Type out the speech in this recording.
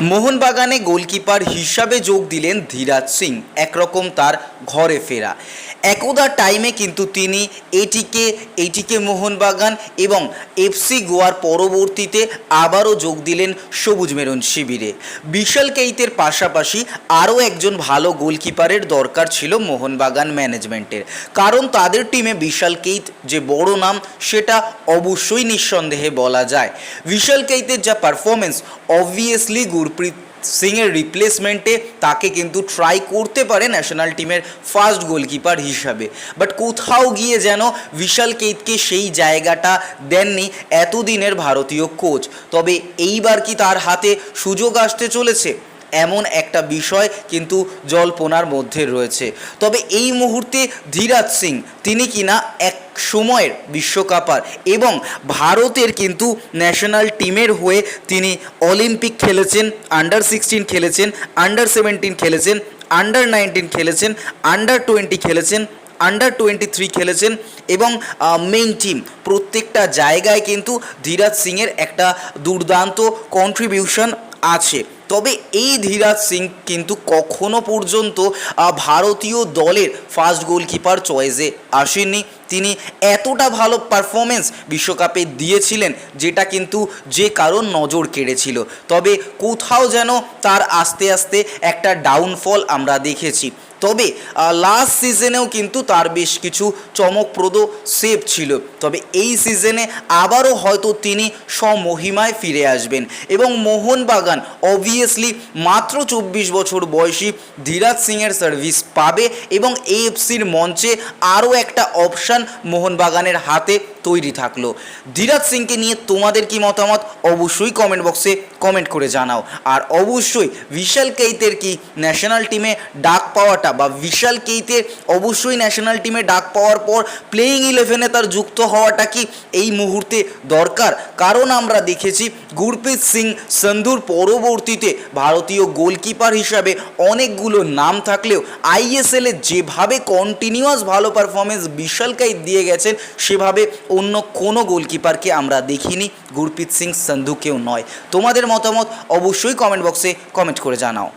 মোহনবাগানে goalkeeper হিসাবে যোগ দিলেন ধীরাজ সিং, একরকম তার ঘরে ফেরা। একদা টাইমে কিন্তু তিনি এটিকে এটিকে মোহনবাগান এবং এফসি গোয়ার পরবর্তীতে আবারও যোগ দিলেন সবুজ মেরুন শিবিরে। বিশাল কেইতের পাশাপাশি আরও একজন ভালো গোলকিপারের দরকার ছিল মোহনবাগান ম্যানেজমেন্টের। কারণ তাদের টিমে বিশাল কেইত যে বড় নাম, সেটা অবশ্যই নিঃসন্দেহে বলা যায়। বিশাল কেইতের যা পারফরমেন্স অবভিয়াসলি গুরপ্রীত সিংয়ের রিপ্লেসমেন্টে তাকে কিন্তু ট্রাই করতে পারে ন্যাশনাল টিমের ফার্স্ট গোলকিপার হিসাবে। বাট কোথাও গিয়ে যেন বিশাল কেইতকে সেই জায়গাটা দেননি এতদিনের ভারতীয় কোচ তবে এইবার কি তার হাতে সুযোগ আসতে চলেছে? এমন একটা বিষয় কিন্তু জল্পনার মধ্যে রয়েছে। তবে এই মুহূর্তে ধীরাজ সিং, তিনি কিনা এক সময়ের বিশ্বকাপার এবং ভারতের কিন্তু ন্যাশনাল টিমের হয়ে তিনি অলিম্পিক খেলেছেন আন্ডার সিক্সটিন খেলেছেন আন্ডার সেভেন্টিন খেলেছেন আন্ডার নাইনটিন খেলেছেন আন্ডার টোয়েন্টি খেলেছেন আন্ডার টোয়েন্টি থ্রি খেলেছেন এবং মেইন টিম প্রত্যেকটা জায়গায় কিন্তু ধীরাজ সিংয়ের একটা দুর্দান্ত কন্ট্রিবিউশন আছে। তবে এই ধীরাজ সিং কিন্তু কখনো পর্যন্ত ভারতীয় দলের ফার্স্ট গোলকিপার চয়েসে আসেননি। তিনি এতটা ভালো পারফরমেন্স বিশ্বকাপে দিয়েছিলেন, যেটা কিন্তু যে কারণ নজর কেড়েছিল। তবে কোথাও যেন তার আস্তে আস্তে একটা ডাউনফল আমরা দেখেছি। তবে লাস্ট সিজনেও কিন্তু তার বেশ কিছু চমকপ্রদ সেভ ছিল। তবে এই সিজনে আবারও হয়তো তিনি স্বমহিমায় ফিরে আসবেন এবং মোহনবাগান অবভিয়াসলি মাত্র চব্বিশ বছর বয়সী ধীরাজ সিংয়ের সার্ভিস পাবে এবং এএফসির মঞ্চে আরও একটা অপশান মোহনবাগানের হাতে তৈরি থাকল। ধীরাজ সিংকে নিয়ে তোমাদের কি মতামত? অবশ্যই কমেন্ট বক্সে কমেন্ট করে জানাও। আর অবশ্যই, বিশাল কেইতের কি ন্যাশনাল টিমে ডাক পাওয়াটা বা বিশাল কেইতে অবশ্যই ন্যাশনাল টিমে ডাক পাওয়ার পর প্লেয়িং ইলেভেনে তার যুক্ত হওয়াটা কি এই মুহূর্তে দরকার? কারণ আমরা দেখেছি গুরপ্রীত সিং সন্ধুর পরবর্তীতে ভারতীয় গোলকিপার হিসাবে অনেকগুলো নাম থাকলেও আইএসএলে যেভাবে কন্টিনিউয়াস ভালো পারফরমেন্স বিশাল কাইত দিয়ে গেছেন, সেভাবে অন্য কোনো গোলকিপারকে আমরা দেখিনি, গুরপ্রীত সিং সন্ধুকেও নয়। তোমাদের মতামত অবশ্যই কমেন্ট বক্সে কমেন্ট করে জানাও।